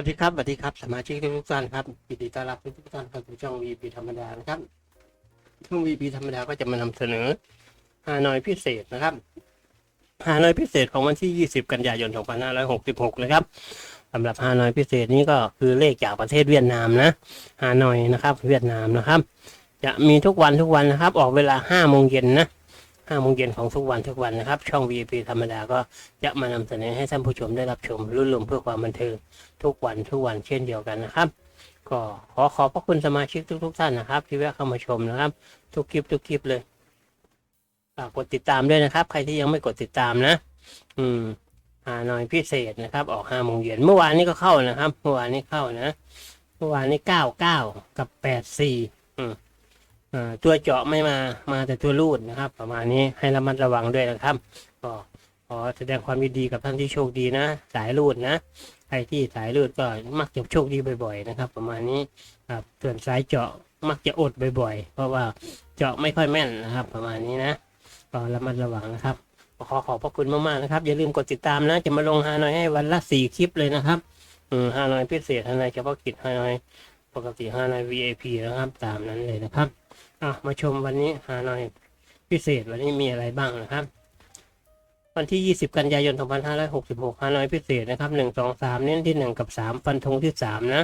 วัสดีครับสวัสดีครับ สมาชิกทุกท่านครับยินดีต้อนรับทุกท่านเข้าสู่ช่อง VP ธรรมดานะครับช่อง VP ธรรมดาก็จะมานำเสนอฮานอยพิเศษนะครับฮานอยพิเศษของวันที่ 20 กันยายน 2566 นะครับสำหรับฮานอยพิเศษนี้ก็คือเลขจากประเทศเวียดนามนะฮานอยนะครับ เวียดนามนะครับ จะมีทุกวันทุกวันนะครับ ออกเวลา5โมงเย็นนะ 5โมงเย็นของทุกวันทุกวันนะครับ ช่อง Vip ธรรมดาก็จะมานำเสนอให้ท่านผู้ชมได้รับชมรุ่นลมเพื่อความบันเทิงทุกวันทุกวันเช่นเดียวกันนะครับ ก็ขอขอบพระคุณสมาชิกทุก ๆ ท่านนะครับ ที่แวะเข้ามาชมนะครับ ทุกคลิปทุกคลิปเลยฝากกดติดตามด้วยนะครับ ใครที่ยังไม่กดติดตามนะ อืมหาหน่อยพิเศษนะครับ ออกห้าโมงเย็นเมื่อวานนี้ก็เข้านะครับ เมื่อวานนี้เข้านะ เมื่อวานนี้เก้าเก้ากับแปดสี่ ตัวเจาะไม่มามาแต่ตัวรูดนะครับ ประมาณนี้ให้ระมัดระวังด้วยนะครับก็ขอแสดงความยินดีกับท่านที่โชคดีนะ สายรูดนะใครที่สายเลือดก็มักจะโชคดีบ่อยๆนะครับ ประมาณนี้ครับส่วนสายเจาะมักจะอดบ่อยๆ เพราะว่าเจาะไม่ค่อยแม่นนะครับ ประมาณนี้นะก็ระมัดระวังนะครับขอขอบพระคุณมากๆนะครับ อย่าลืมกดติดตามนะ จะมาลงฮานอยให้วันละสี่คลิปเลยนะครับอืมฮานอยพิเศษฮานอยเฉพาะกิจฮานอยปกติฮานอย VIP นะครับ ตามนั้นเลยนะครับ อะมาชมวันนี้ฮาหน่อยพิเศษวันนี้มีอะไรบ้างนะครับ วันที่ 20 กันยายน 2566ฮาหน่อยพิเศษนะครับ 1 2 3 เน้นที่ 1 กับ 3 ฟันธงที่ 3 นะ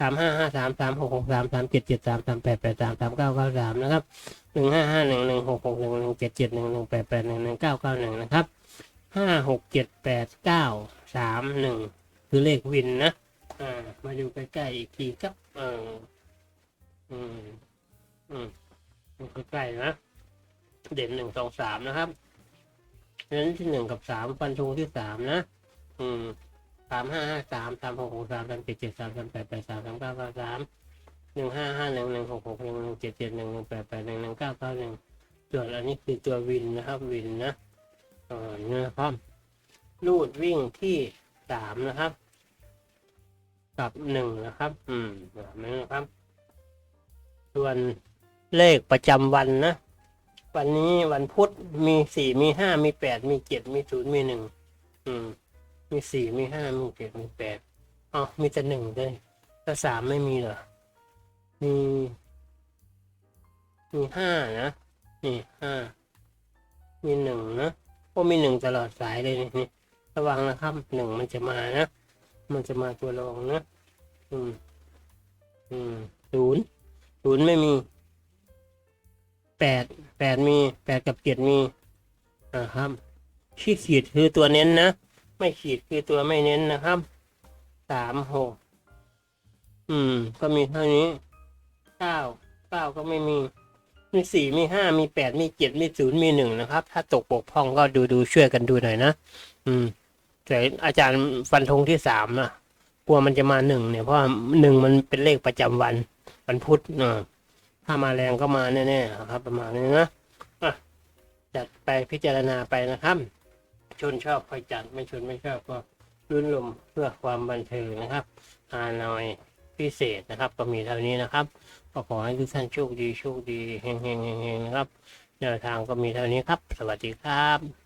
3 5 5 3 3 6 6 3 3 7 7 3 3 8 8 3 3 9 9 3 นะครับ 1 5 5 1 1 6 6 1 1 7 7 1 1 8 8 1 1 9 9 1 นะครับ 5 6 7 8 9 3 1 คือเลขวินนะ อ่า มาดูใกล้ๆอีกทีครับ เอออืม อืมดูใกล้ๆนะ เด่นหนึ่งสองสามนะครับเน้นที่หนึ่งกับสามฟันธงที่สามนะ อืมสามห้าห้าสามสามหกหกสามสามเจ็ดเจ็ดสามสามแปดแปดสามสามเก้าเก้าสามหนึ่งห้าห้าหนึ่งหนึ่งหกหกหนึ่งหนึ่งเจ็ดเจ็ดหนึ่งหนึ่งแปดแปดหนึ่งหนึ่งเก้าเก้าหนึ่งส่วนอันนี้คือตัววินนะครับ วินนะอ่าเนี่ยครับลูดวิ่งที่สามนะครับ กับหนึ่งนะครับ อืมแบบนี้นะครับ ส่วน เลขประจำวันนะ วันนี้วันพุธมีสี่มีห้ามีแปดมีเจ็ดมีศูนย์มีหนึ่งอืม มีสี่มีห้ามีเจ็ดมีแปดอ๋อมีแต่หนึ่งเลยถ้าสามไม่มีเหรอมีมีห้านะนี่ห้ามีหนึ่งนะโอ้มีหนึ่งตลอดสายเลยนี่นี่ระวังนะครับหนึ่งมันจะมานะมันจะมาตัวรองนะ อืม อืมศูนย์ศูนย์ไม่มี แปดแปดมีแปดกับเจ็ดมีอ่าครับที่ขีดคือตัวเน้นนะ ไม่ขีดคือตัวไม่เน้นนะครับสามหกอืม ก็มีเท่านี้เก้าเก้าก็ไม่มี มีสี่มีห้ามีแปดมีเจ็ดมีศูนย์มีหนึ่งนะครับ ถ้าตกบกพร่องก็ดูดูช่วยกันดูหน่อยนะอืมแต่อาจารย์ฟันธงที่สามอะกลัวมันจะมาหนึ่งเนี่ยเพราะหนึ่งมันเป็นเลขประจำวันวันพุธเนาะ ถ้ามาแรงก็มาแน่ๆครับ ประมาณนี้นะจัดไปพิจารณาไปนะครับ ชนชอบคอยจัดไม่ชนไม่ชอบก็รุ่นลมเพื่อความบันเทิงนะครับฮานอยพิเศษนะครับ ก็มีเท่านี้นะครับก็ขอให้ทุกท่านโชคดีโชคดีเฮงๆๆๆนะครับแนวทางก็มีเท่านี้ครับ สวัสดีครับ